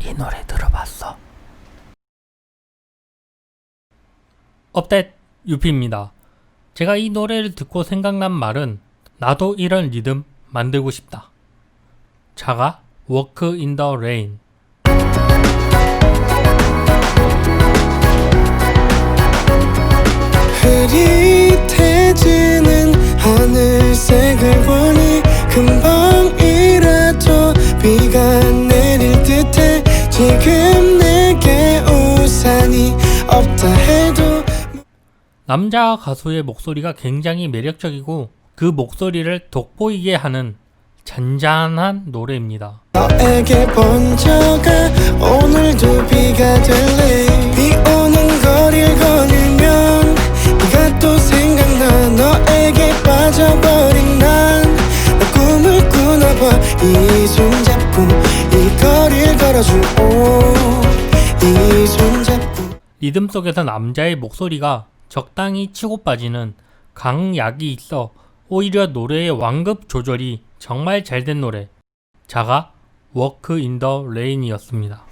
이 노래 들어봤어? 업데이트 유피입니다. 제가 이 노래를 듣고 생각난 말은 나도 이런 리듬 만들고 싶다. 자가 Walk in the Rain 흐릿 지금 내게 우산이 없다 해도 남자 가수의 목소리가 굉장히 매력적이고 그 목소리를 돋보이게 하는 잔잔한 노래입니다. 너에게 번져가 오늘도 비가 될 이 손 잡고 이 거리를 걸어준 오이 손 잡고 리듬 속에서 남자의 목소리가 적당히 치고 빠지는 강약이 있어 오히려 노래의 완급 조절이 정말 잘 된 노래. 자가 Walk in the Rain이었습니다.